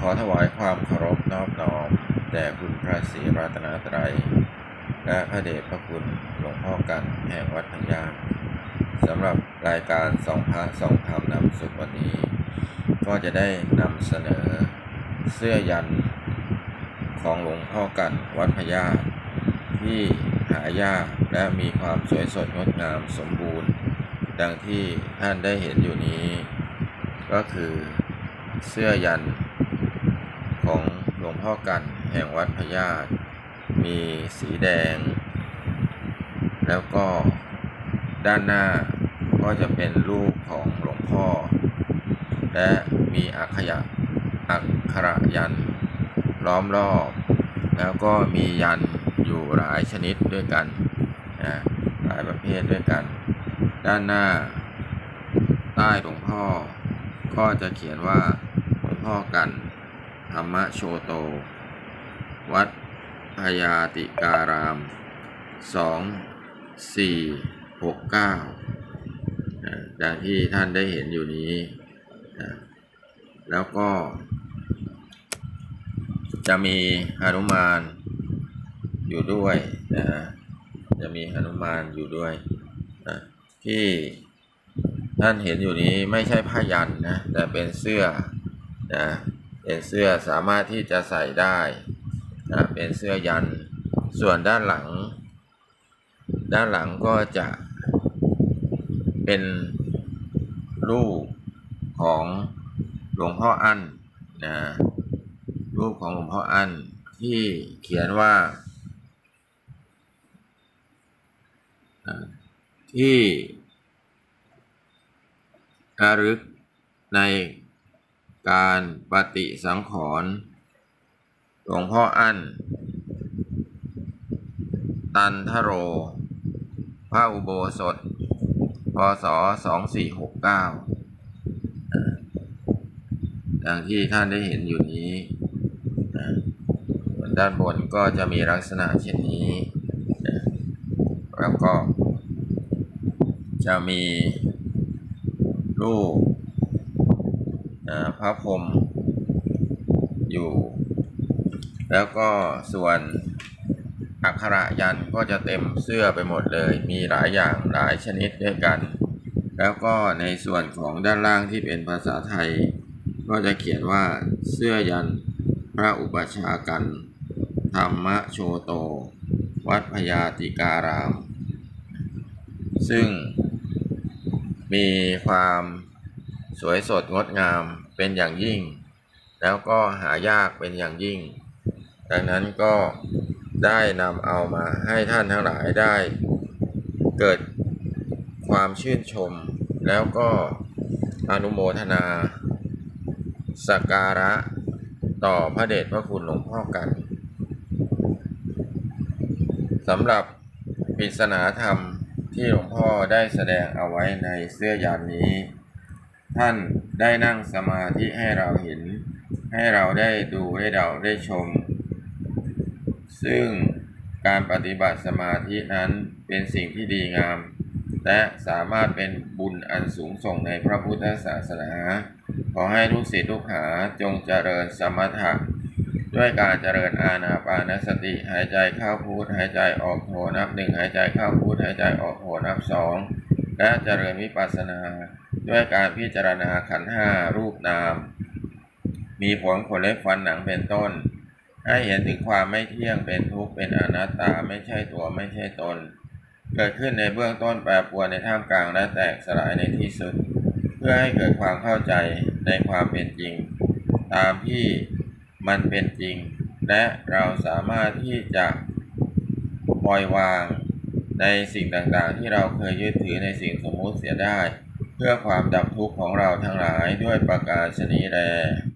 ขอถวายความเคารพนอบน้อมแด่คุณพระศรีรัตนตรัย และพระเดชพระคุณหลวงพ่อกันแห่งวัดพญาสำหรับรายการสองพระสองธรรมนำสุขวันนี้ ก็จะได้นำเสนอเสื้อยันของหลวงพ่อกันวัดพญาที่หายากและมีความสวยสดงดงามสมบูรณ์ ดังที่ท่านได้เห็นอยู่นี้ ก็คือเสื้อยันต์ ของหลวงพ่อกันแห่งวัดพญาตมีสีแดง แล้วก็ด้านหน้าก็จะเป็นรูปของหลวงพ่อ และมีอักขยะอักขระยันล้อมรอบ แล้วก็มียันอยู่หลายชนิดด้วยกันนะหลายประเภทด้วยกัน ด้านหน้า ใต้หลวงพ่อ ก็จะเขียนว่าหลวงพ่อกัน ธรรมโชโต วัดพยาติการามสองสี่หกเก้าดังที่ท่านได้เห็นอยู่นี้นะแล้วก็ จะมีหนุมานอยู่ด้วยนะฮะจะมีหนุมานอยู่ด้วยนะที่ท่านเห็นอยู่นี้ไม่ใช่ผ้ายันนะแต่เป็นเสื้อนะ เป็นเสื้อสามารถที่จะใส่ได้นะเป็นเสื้อยัน ส่วนด้านหลัง ด้านหลังก็จะเป็นรูปของหลวงพ่ออั้นนะรูปของหลวงพ่ออั้นที่เขียนว่า ที่ระลึกใน การปฏิสังขรณ์หลวงพ่ออั้น ตันทโร พระอุโบสถ พศ 2469อ่าดังที่ท่านได้เห็นอยู่นี้ส่วนด้านบนก็จะมีลักษณะเช่นนี้ แล้วก็จะมีรูป พระพรมอยู่ แล้วก็ส่วนอักขระยันก็จะเต็มเสื้อไปหมดเลย มีหลายอย่างหลายชนิดด้วยกัน แล้วก็ในส่วนของด้านล่างที่เป็นภาษาไทย ก็จะเขียนว่าเสื้อยันพระอุปชากัน ธรรมโชโต วัดพยาติการาม ซึ่งมีความ สวยสดงดงามเป็นอย่างยิ่ง แล้วก็หายากเป็นอย่างยิ่ง ดังนั้นก็ได้นำเอามาให้ท่านทั้งหลายได้ เกิดความชื่นชม แล้วก็อนุโมทนาสักการะต่อพระเดชพระคุณหลวงพ่อกันสำหรับปริศนาธรรมที่หลวงพ่อได้แสดงเอาไว้ในเสื้อยันนี้ ท่านได้นั่งสมาธิให้เราเห็น ให้เราได้ดูได้เดาได้ชม ซึ่งการปฏิบัติสมาธินั้นเป็นสิ่งที่ดีงาม และสามารถเป็นบุญอันสูงส่งในพระพุทธศาสนา ขอให้ลูกศิษย์ลูกหาจงเจริญสมถะด้วยการเจริญอาณาปานสติหายใจเข้าพูดหายใจออกโทนับหนึ่งหายใจเข้าพูดหายใจออกโทนับสอง และเจริญวิปัสสนา ด้วยการพิจารณาขันห้ารูปนาม มีผลขนเล็บฟันหนังเป็นต้น ให้เห็นถึงความไม่เที่ยงเป็นทุกข์เป็นอนัตตาไม่ใช่ตัวไม่ใช่ตน เกิดขึ้นในเบื้องต้นแปรปรวนในท่ามกลางและแตกสลายในที่สุด เพื่อให้เกิดความเข้าใจในความเป็นจริง ตามที่มันเป็นจริง และเราสามารถที่จะปล่อยวาง ในสิ่งต่างๆ ที่เราเคยยึดถือในสิ่งสมมุติเสียได้ เพื่อความดับทุกข์ของเราทั้งหลายด้วยประการชนีแล